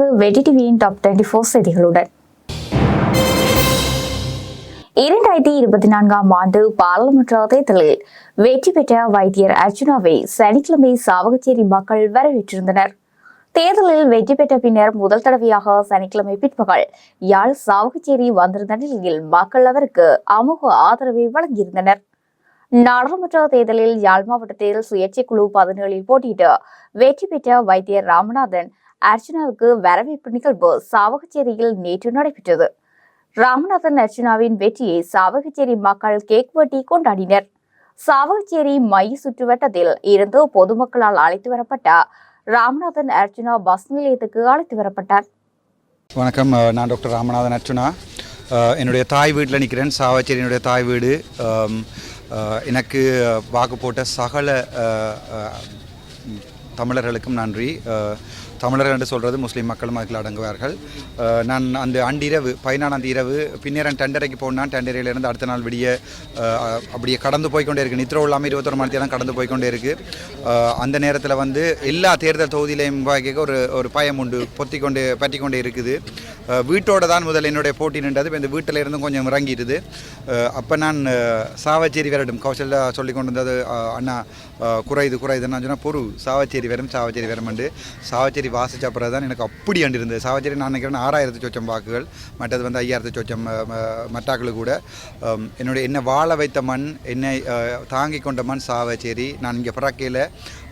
எமது வெடி டிவியின் டாப் டுவெண்ட்டி ஃபோர் செய்திகளுடன். இரண்டாயிரத்தி இருபத்தி நான்காம் ஆண்டு பாராளுமன்ற தேர்தலில் வெற்றி பெற்ற வைத்தியர் அர்ஜுனாவை சனிக்கிழமை சாவகச்சேரி மக்கள் வரவேற்றிருந்தனர். தேர்தலில் வெற்றி பெற்ற பின்னர் முதல் தடவையாக சனிக்கிழமை பிற்பகல் யாழ் சாவகச்சேரி வந்திருந்த நிலையில் மக்கள் அவருக்கு அமோக ஆதரவை வழங்கியிருந்தனர். நாடாளுமன்ற தேர்தலில் யாழ் மாவட்டத்தில் சுயேட்சை குழு பதினேழில் போட்டியிட்டு வெற்றி பெற்ற வைத்தியர் ராமநாதன் அர்ச்சனாவுக்கு வரவேற்பு நிகழ்வு சாவகச்சேரியில் நேற்று நடைபெற்றது. ராமநாதன் அர்ச்சனாவின் வெற்றியை சாவகச்சேரி மக்கள் கேக் வெட்டி கொண்டாடினர். சாவகச்சேரி மைய சுற்றுவட்டத்தில் இருந்து பொதுமக்களால் அழைத்து வரப்பட்ட ராமநாதன் அர்ச்சனா பஸ் நிலையத்துக்கு அழைத்து வரப்பட்டார். வணக்கம். நான் டாக்டர் ராமநாதன் அர்ச்சுனா என்னுடைய தாய் வீட்டில் நிற்கிறேன். சாவச்சேரி என்னுடைய தாய் வீடு. எனக்கு வாக்கு போட்ட சகல தமிழர்களுக்கும் நன்றி. தமிழர்கள் என்று சொல்கிறது முஸ்லீம் மக்களும் அதில் அடங்குவார்கள். நான் அந்த அன்றிரவு பதினாலாம் இரவு பின்னேரன் டெண்டரைக்கு போனால் டெண்டரையிலிருந்து அடுத்த நாள் விடிய அப்படியே கடந்து போய்க்கொண்டே இருக்குது நித்ரோ இல்லாமல் இருபத்தொரு மணி நேரம் கடந்து போய்கொண்டே இருக்குது அந்த நேரத்தில் வந்து எல்லா தேர்தல் தொகுதியிலையும் பார்க்க ஒரு ஒரு பயம் உண்டு. பொத்தி கொண்டு பற்றி கொண்டே இருக்குது வீட்டோட தான் முதல் என்னுடைய போட்டி நின்றது. இப்போ இந்த வீட்டில் இருந்தும் கொஞ்சம் இறங்கிடுது. அப்போ நான் சாவச்சேரி விரடும் கௌசல்யா சொல்லி கொண்டு வந்தது அண்ணா குறையுது குறையுதுன்னு சொன்னால் பொறு. சாவச்சேரி வரும் சாவச்சேரி வரமண்டு சாவச்சேரி வாசிச்ச அப்புறம் தான் எனக்கு அப்படி அண்டு இருந்தது. சாவச்சேரி நான் நினைக்கிறேன் ஆறாயிரத்து சொச்சம் வாக்குகள் மற்றது வந்து ஐயாயிரத்து சொச்சம் மட்டாக்கள் கூட. என்னுடைய என்னை வாழ வைத்த மண் என்னை தாங்கி கொண்ட மண் சாவச்சேரி. நான் இங்கே பிறக்கையில்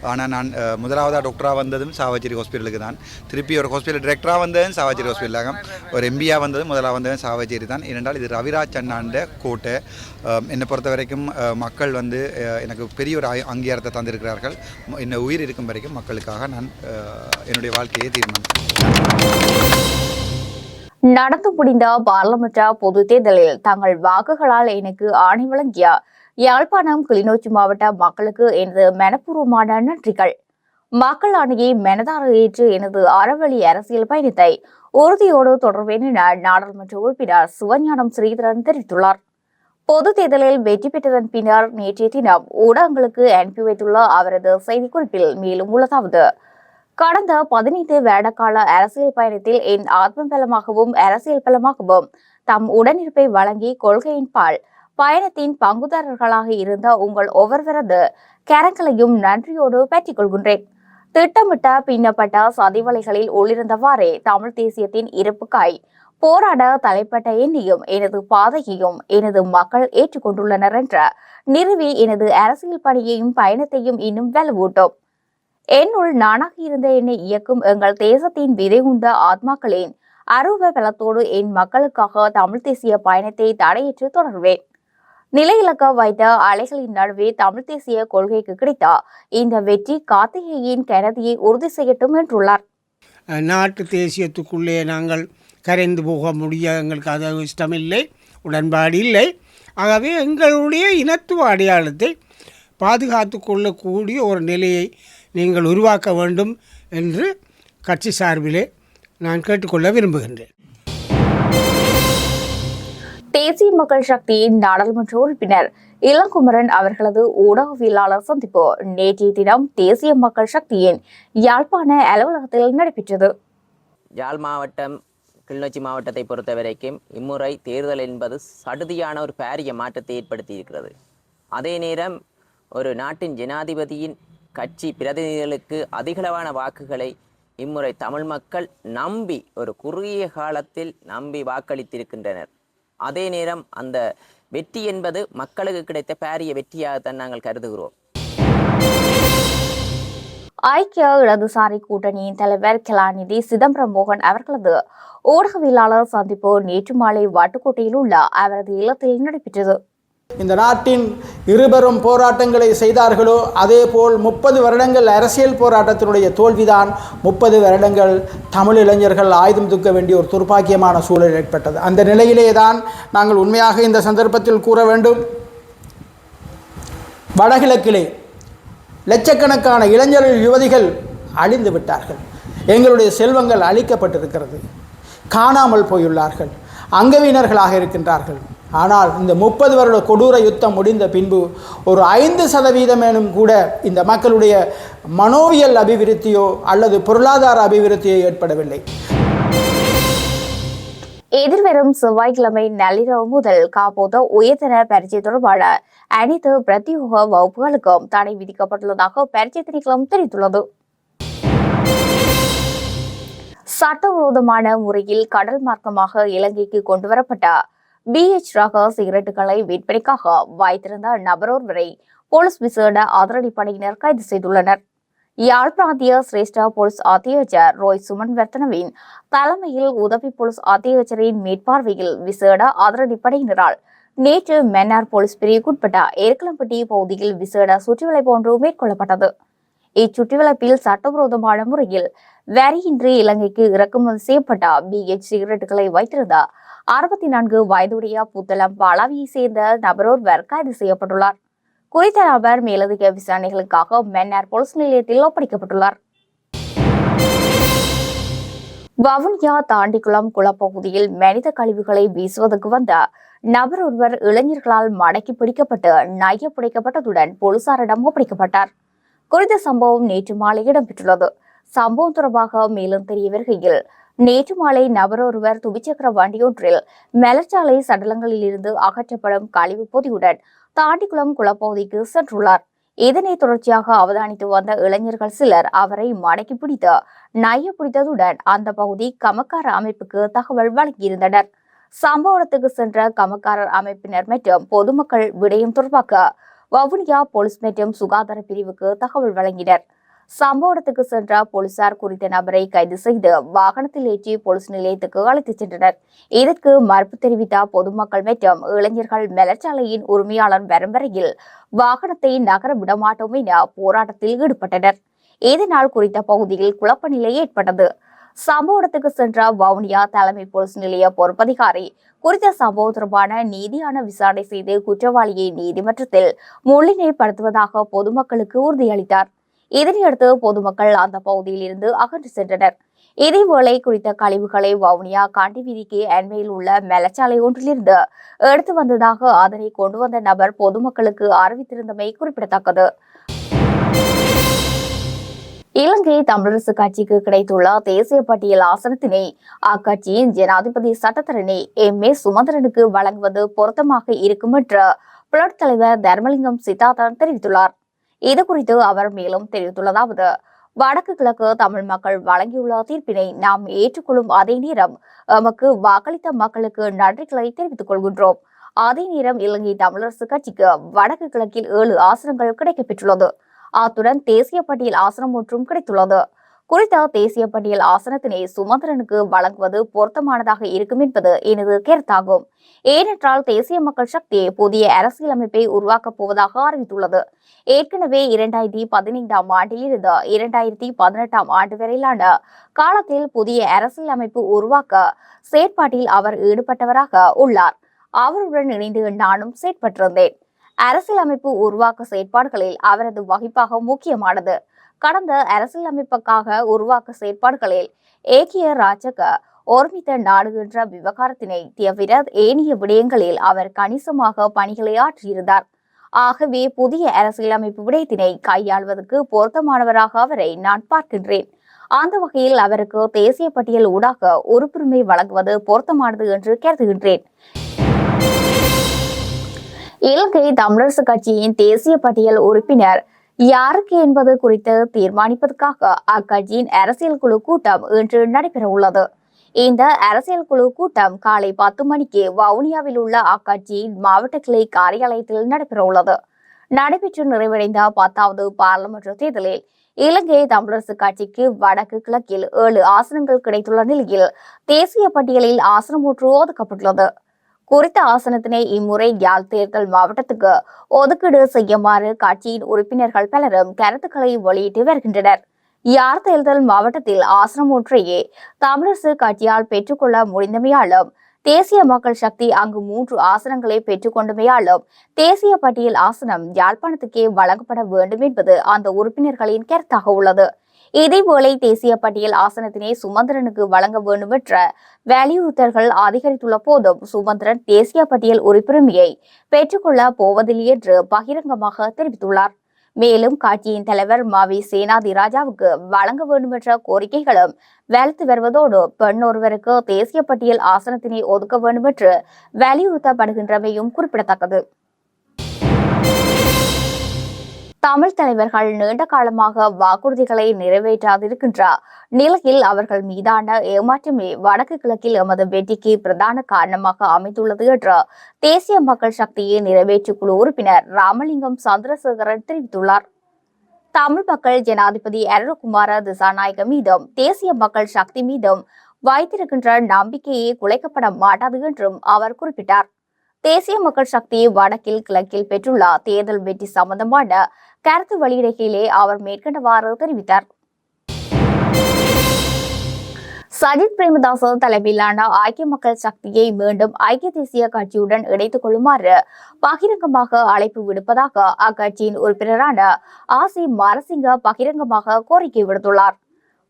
ஆனால் நான் முதலாவதாக டாக்டராக வந்ததும் சாவச்சேரி ஹாஸ்பிட்டலுக்கு தான். திருப்பி ஒரு ஹாஸ்பிட்டல் டிரெக்டராக வந்ததும் சாவச்சேரி ஹாஸ்பிட்டலாக ஒரு எம்பியாக வந்ததும் முதலாக வந்ததும் சாவச்சேரி தான். ஏனென்றால் இது ரவிராஜ் அண்ணாண்ட கோட்டை. என்னை பொறுத்த வரைக்கும் மக்கள் வந்து அஹ், எனக்கு பெரிய ஒரு அங்கீ- அங்கீகாரத்தை தந்திருக்கிறார்கள். என்னை உயிர் இருக்கும் வரைக்கும் மக்களுக்காக நான் அஹ், என்னுடைய வாழ்க்கையை தீர்மானித்தேன் நடந்து முடிந்த பாராளுமன்ற பொது தேர்தலில் தங்கள் வாக்குகளால் எனக்கு ஆணை வழங்கிய யாழ்ப்பாணம் கிளிநொச்சி மாவட்ட மக்களுக்கு எனது மனப்பூர்வமான நன்றிகள். மக்கள் ஆணையை மனதார ஏற்று எனது அறவழி அரசியல் பயணத்தை உறுதியோடு தொடர்வேன் என நாடாளுமன்ற உறுப்பினர் சிவஞானம் ஸ்ரீதரன் தெரிவித்துள்ளார். பொது தேர்தலில் வெற்றி பெற்றதன் பின்னர் நேற்றைய தினம் ஊடகங்களுக்கு அனுப்பி வைத்துள்ள அவரது செய்திக்குறிப்பில் மேலும் உள்ளதாவது கடந்த பதினைந்து வேடக்கால அரசியல் பயணத்தில் என் ஆத்ம பலமாகவும் அரசியல் பலமாகவும் தம் உடனிருப்பை வழங்கி கொள்கையின் பால் பயணத்தின் பங்குதாரர்களாக இருந்த உங்கள் ஒவ்வொருவரது கரங்களையும் நன்றியோடு பெற்றுக் கொள்கின்றேன் திட்டமிட்ட பின்னப்பட்ட சதிவலைகளில் உள்ளிருந்தவாறே தமிழ் தேசியத்தின் இருப்புக்காய் போராட தலைப்பட்ட என்னையும் எனது பாதையையும் எனது மக்கள் ஏற்றுக்கொண்டுள்ளனர் என்ற நிறுவி எனது அரசியல் பணியையும் பயணத்தையும் இன்னும் வலுவூட்டும். என்னுள் நானாக இருந்த என்னை இயக்கும் எங்கள் தேசத்தின் விதை உண்ட ஆத்மாக்களின் அருவ பலத்தோடு என் மக்களுக்காக தமிழ் தேசிய பயணத்தை தடையற்று தொடர்வேன். நிலையிலக்க வைத்த அலைகளின் நடுவே தமிழ் தேசிய கொள்கைக்கு கிடைத்த இந்த வெற்றி கார்த்திகேயின் கனதியை உறுதி செய்யட்டும் என்றுள்ளார். நாட்டு தேசியத்துக்குள்ளே நாங்கள் கரைந்து போக முடிய எங்களுக்கு அது இஷ்டமில்லை உடன்பாடு இல்லை. ஆகவே எங்களுடைய இனத்துவ அடையாளத்தை பாதுகாத்து கொள்ளக்கூடிய ஒரு நிலையை நீங்கள் உருவாக்க வேண்டும் என்று கட்சி சார்பிலே நான் கேட்டுக்கொள்ள விரும்புகின்றேன். தேசிய மக்கள் சக்தியின் நாடாளுமன்ற உறுப்பினர் இளங்குமரன் அவர்களது ஊடகவியலாளர் சந்திப்பு நேற்றைய தினம் தேசிய மக்கள் சக்தியின் யாழ்ப்பாண அலுவலகத்தில் நடைபெற்றது. யாழ் மாவட்டம் கிளிநொச்சி மாவட்டத்தை பொறுத்த வரைக்கும் இம்முறை தேர்தல் என்பது சடுதியான ஒரு பாரிய மாற்றத்தை ஏற்படுத்தி இருக்கிறது அதே நேரம் ஒரு நாட்டின் ஜனாதிபதியின் கட்சி பிரதிநிதிகளுக்கு அதிகளவான வாக்குகளை இம்முறை தமிழ் மக்கள் நம்பி ஒரு குறுகிய காலத்தில் நம்பி வாக்களித்திருக்கின்றனர். அதே நேரம் அந்த வெற்றி என்பது மக்களுக்கு கிடைத்த பாரிய வெற்றியாகத்தான் நாங்கள் கருதுகிறோம். ஐக்கிய இடதுசாரி கூட்டணியின் தலைவர் கலாநிதி சிதம்பரம் மோகன் அவர்களது ஊடகவியலாளர் சந்திப்பு நேற்று மாலை வாட்டுக்கோட்டையில் உள்ள அவரது இல்லத்தில் நடைபெற்றது. இந்த நாட்டின் இருபெரும் போராட்டங்களை செய்தார்களோ அதேபோல் முப்பது வருடங்கள் அரசியல் போராட்டத்தினுடைய தோல்விதான். முப்பது வருடங்கள் தமிழ் இளைஞர்கள் ஆயுதம் தூக்க வேண்டிய ஒரு துர்ப்பாக்கியமான சூழல் ஏற்பட்டது. அந்த நிலையிலே தான் நாங்கள் உண்மையாக இந்த சந்தர்ப்பத்தில் கூற வேண்டும். வடகிழக்கிலே லட்சக்கணக்கான இளைஞர்கள் யுவதிகள் அழிந்து விட்டார்கள். எங்களுடைய செல்வங்கள் அழிக்கப்பட்டிருக்கிறது. காணாமல் போயுள்ளார்கள். அங்கவீனர்களாக இருக்கின்றார்கள். ஆனால் இந்த முப்பது வருட கொடூர யுத்தம் முடிந்த பின்பு ஒரு ஐந்து சதவீதமேனும் கூட இந்த மக்களுடைய மனோவியல் அபிவிருத்தியோ அல்லது பொருளாதார அபிவிருத்தியோ ஏற்படவில்லை. எதிர்வரும் செவ்வாய்க்கிழமை நள்ளிரவு முதல் காப்போத உயர்தர பரீட்சை தொடர்பான அனைத்து பிரத்யோக வகுப்புகளுக்கும் தடை விதிக்கப்பட்டுள்ளதாக பரீட்சை திணைக்களம் தெரிவித்துள்ளது. சட்டவிரோதமான முறையில் கடல் மார்க்கமாக இலங்கைக்கு கொண்டுவரப்பட்ட பிஹெச் ரக சிகரெட்டுகளை விற்பனைக்காக வைத்திருந்த நபரொருவரை போலீஸ் விசேட அதிரடிப்படையினர் கைது செய்துள்ளனர். யாழ் பிராந்திய சிரேஷ்ட போலீஸ் அத்தியட்சர் ரோய் சுமன் வர்த்தனவின் தலைமையில் உதவி போலீஸ் அத்தியட்சரின் மேற்பார்வையில் விசேட அதிரடிப்படையினரால் நேற்று மன்னார் போலீஸ் பிரிவுக்குட்பட்ட ஏற்களம்பட்டி பகுதியில் விசேட சுற்றுவளைப்பு ஒன்று மேற்கொள்ளப்பட்டது. இச்சுற்றுவளைப்பில் சட்டவிரோதமான முறையில் வரியின்றி இலங்கைக்கு இறக்குமதி செய்யப்பட்ட பிஹெச் சிகரெட்டுகளை வைத்திருந்த அறுபத்தி நான்கு வயதுடைய புத்தளம் பாலாவியை சேர்ந்த நபரொருவர் கைது செய்யப்பட்டுள்ளார். குறித்த நபர் மேலதிக விசாரணைகளுக்காக மன்னார் போலீஸ் நிலையத்தில் ஒப்படைக்கப்பட்டுள்ளார். வவுனியா தாண்டிக்குளம் குளப்பகுதியில் மனித கழிவுகளை வீசுவதற்கு வந்த நபர் ஒருவர் இளைஞர்களால் மடக்கி பிடிக்கப்பட்டு நைய புடைக்கப்பட்டதுடன் போலீசாரிடம் ஒப்படைக்கப்பட்டார். குறித்த சம்பவம் நேற்று மாலை இடம்பெற்றுள்ளது. சம்பவம் தொடர்பாக மேலும் தெரிய வருகையில் நேற்று மாலை நபரொருவர் துவிச்சக்கர வண்டியொன்றில் மெலச்சாலை சடலங்களில் இருந்து அகற்றப்படும் கழிவு பொதியுடன் தாண்டிக்குளம் குளப்பகுதிக்கு சென்றுள்ளார். இதனை தொடர்ச்சியாக அவதானித்து வந்த இளைஞர்கள் சிலர் அவரை மடக்கி பிடித்து நைய பிடித்ததுடன் அந்த பகுதி கமக்கார அமைப்புக்கு தகவல் வழங்கியிருந்தனர். சம்பவ இடத்துக்கு சென்ற கமக்காரர் அமைப்பினர் மற்றும் பொதுமக்கள் விடயம் தொடர்பாக வவுனியா போலீஸ் மற்றும் சுகாதார பிரிவுக்கு தகவல் வழங்கினர். சம்பவ இடத்துக்கு சென்ற போலீசார் குறித்த நபரை கைது செய்து வாகனத்தில் ஏற்றி போலீஸ் நிலையத்துக்கு அழைத்துச் சென்றனர். இதற்கு மறுப்பு தெரிவித்த பொதுமக்கள் மற்றும் இளைஞர்கள் மலர்ச்சாலையின் உரிமையாளர் வரும் வரையில் வாகனத்தை நகர விடமாட்டோம் என போராட்டத்தில் ஈடுபட்டனர். இதனால் குறித்த பகுதியில் குழப்ப நிலை ஏற்பட்டது. சம்பவ இடத்துக்கு சென்ற வவுனியா தலைமை போலீஸ் நிலைய பொறுப்பதிகாரி குறித்த சம்பவம் தொடர்பான நீதியான விசாரணை செய்து குற்றவாளியை நீதிமன்றத்தில் முன்னிலைப்படுத்துவதாக பொதுமக்களுக்கு உறுதியளித்தார். இதனையடுத்து பொதுமக்கள் அந்த பகுதியில் இருந்து அகன்று சென்றனர். இதேவேளை குறித்த கழிவுகளை வவுனியா காண்டி வீதிக்கு அண்மையில் உள்ள மெலச்சாலை ஒன்றிலிருந்து எடுத்து வந்ததாக அதனை கொண்டு வந்த நபர் பொதுமக்களுக்கு அறிவித்திருந்தமை குறிப்பிடத்தக்கது. இலங்கை தமிழரசு கட்சிக்கு கிடைத்துள்ள தேசிய பட்டியல் ஆசனத்தினை அக்கட்சியின் ஜனாதிபதி சட்டத்தரணி எம். ஏ. சுமந்திரனுக்கு வழங்குவது பொருத்தமாக இருக்கும் என்று புலட் தலைவர் தர்மலிங்கம் சித்தார்த்தன் தெரிவித்துள்ளார். இது குறித்து அவர் மேலும் தெரிவித்துள்ளதாவது வடக்கு கிழக்கு தமிழ் மக்கள் வழங்கியுள்ள தீர்ப்பினை நாம் ஏற்றுக்கொள்ளும் அதே நேரம் எமக்கு வாக்களித்த மக்களுக்கு நன்றிகளை தெரிவித்துக் கொள்கின்றோம். அதே நேரம் இலங்கை தமிழரசு கட்சிக்கு வடக்கு கிழக்கில் ஏழு ஆசனங்கள் கிடைக்கப்பெற்றுள்ளது. அத்துடன் தேசிய பட்டியல் ஆசனம் ஒன்றும் கிடைத்துள்ளது. குறித்த தேசிய பட்டியல் ஆசனத்தினை சுமந்திரனுக்கு வழங்குவது பொருத்தமானதாக இருக்கும் என்பது எனது கருத்தாகும். ஏனென்றால் தேசிய மக்கள் சக்தி புதிய அரசியலமைப்பை உருவாக்கப் போவதாக அறிவித்துள்ளது. ஏற்கனவே இரண்டாயிரத்தி பதினைந்தாம் ஆண்டிலிருந்து இரண்டாயிரத்தி பதினெட்டாம் ஆண்டு வரையிலான காலத்தில் புதிய அரசியலமைப்பு உருவாக்க செயற்பாட்டில் அவர் ஈடுபட்டவராக உள்ளார். அவருடன் இணைந்து நானும் செயற்பட்டிருந்தேன். அரசியலமைப்பு உருவாக்க செயற்பாடுகளில் அவரது வகிப்பாக முக்கியமானது. கடந்த அரசியலமைப்புக்காக உருவாக்க செயற்பாடுகளில் ஏகிய ராஜக ஒருமித்த நாடுகின்ற விவகாரத்தினை தவிர ஏனைய விடயங்களில் அவர் கணிசமாக பணிகளை ஆற்றியிருந்தார் ஆகவே புதிய அரசியலமைப்பு விடயத்தினை கையாள்வதற்கு பொருத்தமானவராக அவரை நான் பார்க்கின்றேன். அந்த வகையில் அவருக்கு தேசிய பட்டியல் ஊடாக உறுப்புரிமை வழங்குவது பொருத்தமானது என்று கருதுகின்றேன். இலங்கை தமிழரசு கட்சியின் தேசிய பட்டியல் உறுப்பினர் யாருக்கு என்பது குறித்து தீர்மானிப்பதற்காக அக்கட்சியின் அரசியல் குழு கூட்டம் இன்று நடைபெற உள்ளது இந்த அரசியல் குழு கூட்டம் காலை பத்து மணிக்கு வவுனியாவில் உள்ள அக்கட்சியின் மாவட்ட கிளை காரியாலயத்தில் நடைபெற உள்ளது நடைபெற்று நிறைவடைந்த பத்தாவது பாராளுமன்ற தேர்தலில் இலங்கை தமிழரசு கட்சிக்கு வடக்கு கிழக்கில் ஏழு ஆசனங்கள் கிடைத்துள்ள நிலையில் தேசிய பட்டியலில் ஆசனம் ஒன்று ஒதுக்கப்பட்டுள்ளது. குறித்த ஆசனத்தினை இம்முறை யாழ் தேர்தல் மாவட்டத்துக்கு ஒதுக்கீடு செய்யுமாறு கட்சியின் உறுப்பினர்கள் பலரும் கருத்துக்களை வெளியிட்டு வருகின்றனர். யாழ் தேர்தல் மாவட்டத்தில் ஆசனம் ஒன்றையே தமிழரசு கட்சியால் பெற்றுக்கொள்ள முடிந்தமையாலும் தேசிய மக்கள் சக்தி அங்கு மூன்று ஆசனங்களை பெற்றுக்கொண்டமையாலும் தேசிய பட்டியல் ஆசனம் யாழ்ப்பாணத்துக்கே வழங்கப்பட வேண்டும் என்பது அந்த உறுப்பினர்களின் கருத்தாக உள்ளது. இதேபோல தேசிய பட்டியல் ஆசனத்தினை சுமந்திரனுக்கு வழங்க வேண்டும் என்ற வலியுறுத்தல்கள் அதிகரித்துள்ள போதும் சுமந்திரன் தேசிய பட்டியல் உறுப்புரிமையை பெற்றுக்கொள்ள போவதில்லை என்று பகிரங்கமாக தெரிவித்துள்ளார். மேலும் கட்சியின் தலைவர் மாவி சேனாதி ராஜாவுக்கு வழங்க வேண்டும் என்ற கோரிக்கைகளும் வலுத்து வருவதோடு பெண் ஒருவருக்கு தேசிய பட்டியல் ஆசனத்தினை ஒதுக்க வேண்டும் என்று வலியுறுத்தப்படுகின்றமையும் குறிப்பிடத்தக்கது. தமிழ் தலைவர்கள் நீண்ட காலமாக வாக்குறுதிகளை நிறைவேற்றாதிருக்கின்ற நிலையில் அவர்கள் மீதான ஏமாற்றமே வடக்கு கிழக்கில் எமது வெற்றிக்கு பிரதான காரணமாக அமைந்துள்ளது என்று தேசிய மக்கள் சக்தியை நிறைவேற்று குழு உறுப்பினர் ராமலிங்கம் சந்திரசேகரன் தெரிவித்துள்ளார். தமிழ் மக்கள் ஜனாதிபதி அருண்குமார திசாநாயக மீதும் தேசிய மக்கள் சக்தி மீதும் வைத்திருக்கின்ற நம்பிக்கையே குலைக்கப்பட மாட்டாது என்றும் அவர் குறிப்பிட்டார். தேசிய மக்கள் சக்தி வடக்கில் கிழக்கில் பெற்றுள்ள தேர்தல் வெற்றி சம்பந்தமான கருத்து வெளியிடுகையிலே அவர் மேற்கண்டவாறு தெரிவித்தார். சஜித் பிரேமதாச தலைமையிலான ஐக்கிய மக்கள் சக்தியை மீண்டும் ஐக்கிய தேசிய கட்சியுடன் இணைத்துக் கொள்ளுமாறு பகிரங்கமாக அழைப்பு விடுப்பதாக அக்கட்சியின் உறுப்பினரான ஆசி மாரசிங்க பகிரங்கமாக கோரிக்கை விடுத்துள்ளார்.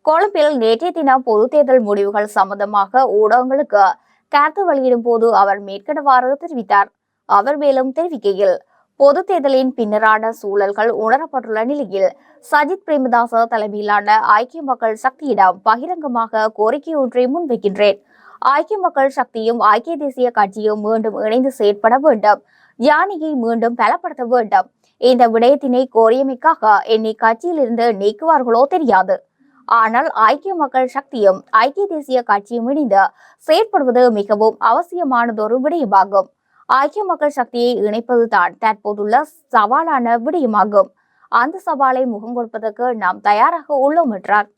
கொழும்பில் நேற்றைய தினம் பொது தேர்தல் முடிவுகள் சம்பந்தமாக ஊடகங்களுக்கு கருத்து வெளியிடும் போது அவர் மேற்கண்டவாறு தெரிவித்தார். அவர் மேலும் தெரிவிக்கையில் பொது தேர்தலின் பின்னரான சூழல்கள் உணரப்பட்டுள்ள நிலையில் சஜித் பிரேமதாச தலைமையிலான ஐக்கிய மக்கள் சக்தியிடம் பகிரங்கமாக கோரிக்கை ஒன்றை முன்வைக்கின்றேன். ஐக்கிய மக்கள் சக்தியும் ஐக்கிய தேசிய கட்சியும் மீண்டும் இணைந்து செயற்பட வேண்டும். யானையை மீண்டும் பலப்படுத்த வேண்டும். இந்த விடயத்தினை கோரியமைக்காக என்னை கட்சியிலிருந்து நீக்குவார்களோ தெரியாது. ஆனால் ஐக்கிய மக்கள் சக்தியும் ஐக்கிய தேசிய கட்சியும் இணைந்து செயற்படுவது மிகவும் அவசியமானதொரு விடயமாகும். ஐக்கிய மக்கள் சக்தியை இணைப்பதுதான் தற்போதுள்ள சவாலான விடயமாகும். அந்த சவாலை முகம் கொடுப்பதற்கு நாம் தயாராக உள்ளோம் என்றார்.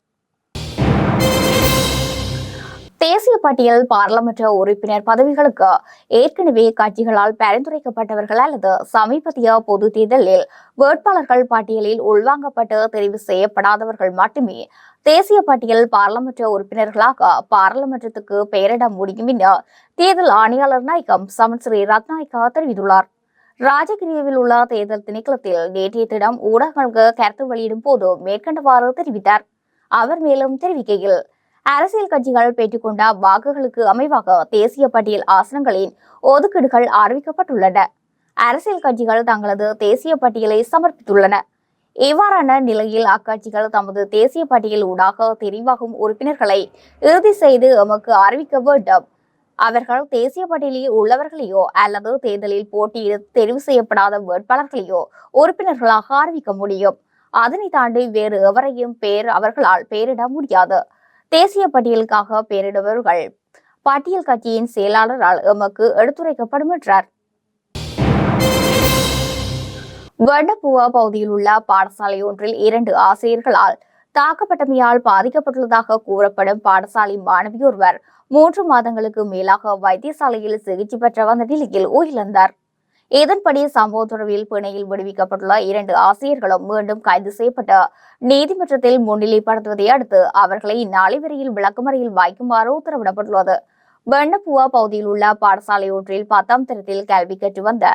தேசிய பட்டியல் பாராளுமன்ற உறுப்பினர் பதவிகளுக்கு ஏற்கனவே கட்சிகளால் பரிந்துரைக்கப்பட்டவர்கள் அல்லது சமீபத்திய பொது தேர்தலில் வேட்பாளர்கள் பட்டியலில் உள்வாங்கப்பட்டு தெரிவு செய்யப்படாதவர்கள் மட்டுமே தேசிய பட்டியல் பாராளுமன்ற உறுப்பினர்களாக பாராளுமன்றத்துக்கு பெயரிட முடியும் என தேர்தல் ஆணையாளர் நாயகம் சமன் ஸ்ரீ ரத்நாயக்கா தெரிவித்துள்ளார். ராஜகிரியவில் உள்ள தேர்தல் திணைக்களத்தில் நேற்றைய தினம் ஊடகங்களுக்கு கருத்து வெளியிடும் போது மேற்கண்டவாறு தெரிவித்தார். அவர் மேலும் தெரிவிக்கையில் அரசியல் கட்சிகள் பெற்றுக்கொண்ட வாக்குகளுக்கு அமைவாக தேசிய பட்டியல் ஆசனங்களின் ஒதுக்கீடுகள் அறிவிக்கப்பட்டுள்ளன. அரசியல் கட்சிகள் தங்களது தேசிய பட்டியலை சமர்ப்பித்துள்ளன. இவ்வாறான நிலையில் அக்கட்சிகள் தமது தேசிய பட்டியல் ஊடாக தெரிவாகும் உறுப்பினர்களை இறுதி செய்து எமக்கு அறிவிக்க வேண்டும். அவர்கள் தேசிய பட்டியலில் உள்ளவர்களையோ அல்லது தேர்தலில் போட்டியிட தெரிவு செய்யப்படாத வேட்பாளர்களையோ உறுப்பினர்களாக அறிவிக்க முடியும். அதனை தாண்டி வேறு எவரையும் பேர் அவர்களால் பெயரிட முடியாது. தேசிய பட்டியலுக்காக பெயரிடுபவர்கள் பட்டியல் கட்சியின் செயலாளரால் எமக்கு எடுத்துரைக்கப்படும் என்றார். வண்டப்புவா பகுதியில் உள்ள பாடசாலை ஒன்றில் இரண்டு ஆசிரியர்களால் தாக்கப்பட்டமையால் பாதிக்கப்பட்டுள்ளதாக கூறப்படும் பாடசாலை மாணவியொருவர் மூன்று மாதங்களுக்கு மேலாக வைத்தியசாலையில் சிகிச்சை பெற்ற வந்த நிலையில் உயிரிழந்தார். இதன்படி சம்பவ தொடர்பில் பிணையில் விடுவிக்கப்பட்டுள்ள இரண்டு ஆசிரியர்களும் மீண்டும் கைது செய்யப்பட்டு நீதிமன்றத்தில் முன்னிலைப்படுத்துவதை அடுத்து அவர்களை நாளை வரையில் விளக்கமறையில் வைக்குமாறு உத்தரவிடப்பட்டுள்ளது. வெண்ணப்புவா பகுதியில் உள்ள பாடசாலை ஒன்றில் பத்தாம் தரத்தில் கல்வி கற்று வந்த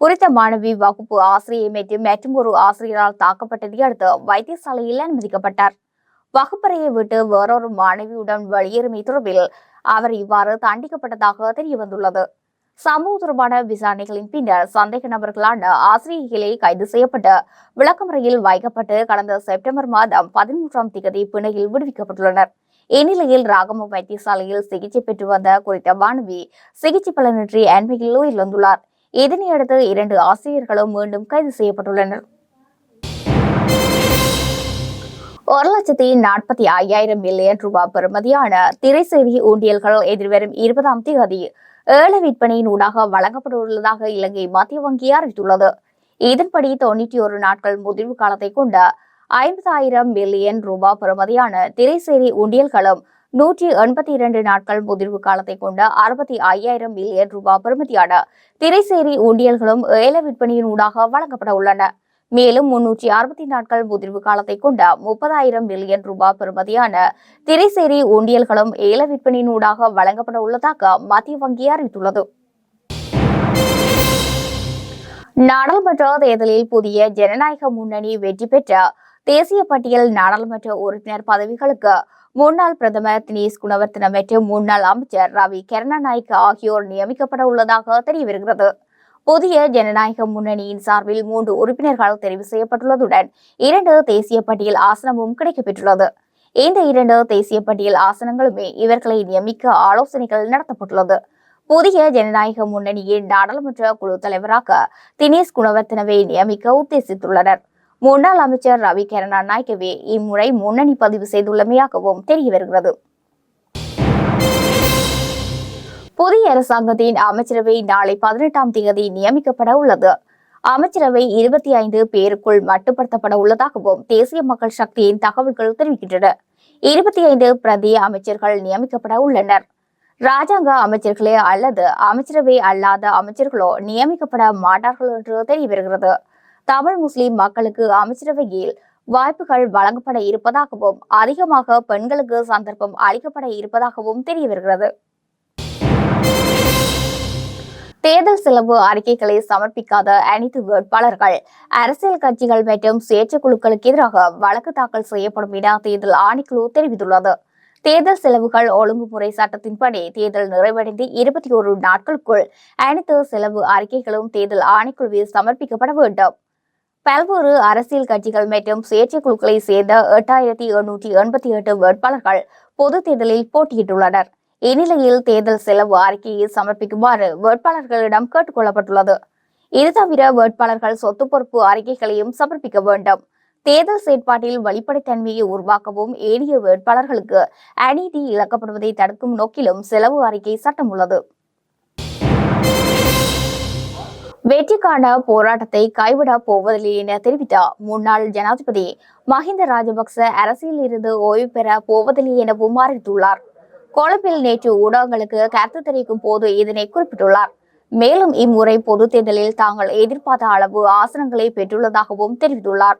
குறித்த மாணவி வகுப்பு ஆசிரியை மற்றும் மற்றும் ஒரு ஆசிரியரால் தாக்கப்பட்டதை அடுத்து வைத்தியசாலையில் அனுமதிக்கப்பட்டார். வகுப்பறையை விட்டு வேறொரு மாணவியுடன் வெளியேறுமை தொடர்பில் அவர் இவ்வாறு தண்டிக்கப்பட்டதாக தெரியவந்துள்ளது. சம்பவம் தொடர்பான விசாரணைகளின் பின்னர் சந்தேக நபர்களான ஆசிரியர்களே கைது செய்யப்பட்டு விளக்கமறையில் வைக்கப்பட்டு கடந்த செப்டம்பர் மாதம் பதிமூன்றாம் தேதி பிணையில் விடுவிக்கப்பட்டுள்ளனர். இந்நிலையில் ராகம வைத்தியசாலையில் சிகிச்சை பெற்று வந்த குறித்த மாணவி சிகிச்சை பலனின்றி அண்மையில் உயிரிழந்துள்ளார். இதனையடுத்து இரண்டு ஆசிரியர்களும் மீண்டும் கைது செய்யப்பட்டுள்ளனர். ஒரு லட்சத்தி நாற்பத்தி ஐயாயிரம் மில்லியன் ரூபாய் பெறுமதியான திரைசேரி ஊண்டியல்கள் எதிர்வரும் இருபதாம் தேதி ஏல விற்பனையின் ஊடாக வழங்கப்பட்டுள்ளதாக இலங்கை மத்திய வங்கி அறிவித்துள்ளது. இதன்படி தொண்ணூற்றி ஒரு நாட்கள் முதிர்வு காலத்தை கொண்ட ஐம்பதாயிரம் மில்லியன் ரூபாய் பெறுமதியான திரைசேரி உண்டியல்களும் நூற்றி எண்பத்தி இரண்டு நாட்கள் முதிர்வு காலத்தை கொண்ட அறுபத்தி ஐயாயிரம் மில்லியன் ரூபாய் பெறுமதியான திரைசேரி உண்டியல்களும் ஏல விற்பனையின் ஊடாக வழங்கப்பட உள்ளன. மேலும் முன்னூற்றி அறுபத்தி நாட்கள் முதிர்வு காலத்தை கொண்ட முப்பதாயிரம் மில்லியன் ரூபாய் பெறுமதியான திரைசேரி உண்டியல்களும் ஏல விற்பனையினூடாக வழங்கப்பட உள்ளதாக மத்திய வங்கி அறிவித்துள்ளது. நாடாளுமன்ற தேர்தலில் புதிய ஜனநாயக முன்னணி வெற்றி பெற்ற தேசிய பட்டியல் நாடாளுமன்ற உறுப்பினர் பதவிகளுக்கு முன்னாள் பிரதமர் தினேஷ் குணவர்த்தன மற்றும் முன்னாள் அமைச்சர் ரவி கருணாநாயக் ஆகியோர் நியமிக்கப்பட உள்ளதாக தெரியவருகிறது. புதிய ஜனநாயக முன்னணியின் சார்பில் மூன்று உறுப்பினர்கள் தெரிவு செய்யப்பட்டுள்ளதுடன் இரண்டு தேசிய பட்டியல் ஆசனமும் கிடைக்கப்பெற்றுள்ளது. இந்த இரண்டு தேசிய பட்டியல் ஆசனங்களுமே இவர்களை நியமிக்க ஆலோசனைகள் நடத்தப்பட்டுள்ளது. புதிய ஜனநாயக முன்னணியின் நாடாளுமன்ற குழு தலைவராக தினேஷ் குணவர்த்தனவை நியமிக்க உத்தேசித்துள்ளனர். முன்னாள் அமைச்சர் ரவி கருணாநாயக்கவே இம்முறை முன்னணி பதிவு செய்துள்ளமையாகவும் தெரிய வருகிறது புதிய அரசாங்கத்தின் அமைச்சரவை நாளை பதினெட்டாம் தேதி நியமிக்கப்பட உள்ளது. அமைச்சரவை இருபத்தி ஐந்து பேருக்குள் மட்டுப்படுத்தப்பட உள்ளதாகவும் தேசிய மக்கள் சக்தியின் தகவல்கள் தெரிவிக்கின்றன. இருபத்தி ஐந்து பிரதி அமைச்சர்கள் நியமிக்கப்பட உள்ளனர். ராஜாங்க அமைச்சர்களே அல்லது அமைச்சரவை அல்லாத அமைச்சர்களோ நியமிக்கப்பட மாட்டார்கள் என்று தெரிய வருகிறது தமிழ் முஸ்லிம் மக்களுக்கு அமைச்சரவையில் வாய்ப்புகள் வழங்கப்பட இருப்பதாகவும் அதிகமாக பெண்களுக்கு சந்தர்ப்பம் அளிக்கப்பட இருப்பதாகவும் தெரிய வருகிறது தேர்தல் செலவு அறிக்கைகளை சமர்ப்பிக்காத அனைத்து வேட்பாளர்கள் அரசியல் கட்சிகள் மற்றும் சுயேட்சைக்குழுக்களுக்கு எதிராக வழக்கு தாக்கல் செய்யப்படும் என தேர்தல் ஆணைக்குழு தெரிவித்துள்ளது. தேர்தல் செலவுகள் ஒழுங்குமுறை சட்டத்தின்படி தேர்தல் நிறைவடைந்து இருபத்தி ஒரு நாட்களுக்குள் அனைத்து செலவு அறிக்கைகளும் தேர்தல் ஆணைக்குழுவில் சமர்ப்பிக்கப்பட வேண்டும். பல்வேறு அரசியல் கட்சிகள் மற்றும் சுயேட்சை குழுக்களை சேர்ந்த எட்டாயிரத்தி எண்ணூற்றி எண்பத்தி எட்டு வேட்பாளர்கள் பொது தேர்தலில் போட்டியிட்டுள்ளனர். இந்நிலையில் தேர்தல் செலவு அறிக்கையை சமர்ப்பிக்குமாறு வேட்பாளர்களிடம் கேட்டுக்கொள்ளப்பட்டுள்ளது. இது தவிர வேட்பாளர்கள் சொத்து பொறுப்பு அறிக்கைகளையும் சமர்ப்பிக்க வேண்டும். தேர்தல் செயற்பாட்டில் வெளிப்படைத்தன்மையை உருவாக்கவும் ஏனைய வேட்பாளர்களுக்கு அநீதி இழக்கப்படுவதை தடுக்கும் நோக்கிலும் செலவு அறிக்கை சட்டம் உள்ளது. வெற்றிக்கான போராட்டத்தை கைவிடப் போவதில்லை என தெரிவித்தார் முன்னாள் ஜனாதிபதி மஹிந்த ராஜபக்ச அரசியலிருந்து ஓய்வு பெற போவதில்லை எனவும் அறிவித்துள்ளார். கொழும்பில் நேற்று ஊடகங்களுக்கு கருத்து தெரிவிக்கும் போது இதனை குறிப்பிட்டுள்ளார். மேலும் இம்முறை பொதுத் தேர்தலில் தாங்கள் எதிர்பார்த்த அளவு ஆசனங்களை பெற்றுள்ளதாகவும் தெரிவித்துள்ளார்.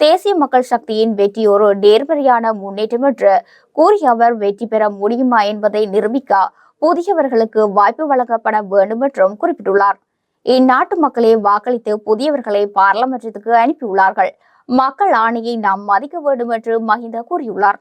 தேசிய மக்கள் சக்தியின் வெற்றி ஒரு நேர்மறையான முன்னேற்றம் என்று கூறிய அவர் வெற்றி பெற முடியுமா என்பதை நிரூபிக்க புதியவர்களுக்கு வாய்ப்பு வழங்கப்பட வேண்டும் என்றும் குறிப்பிட்டுள்ளார். இந்நாட்டு மக்களை வாக்களித்து புதியவர்களை பாராளுமன்றத்துக்கு அனுப்பியுள்ளார்கள். மக்கள் ஆணையை நாம் மதிக்க வேண்டும் என்று மஹிந்த கூறியுள்ளார்.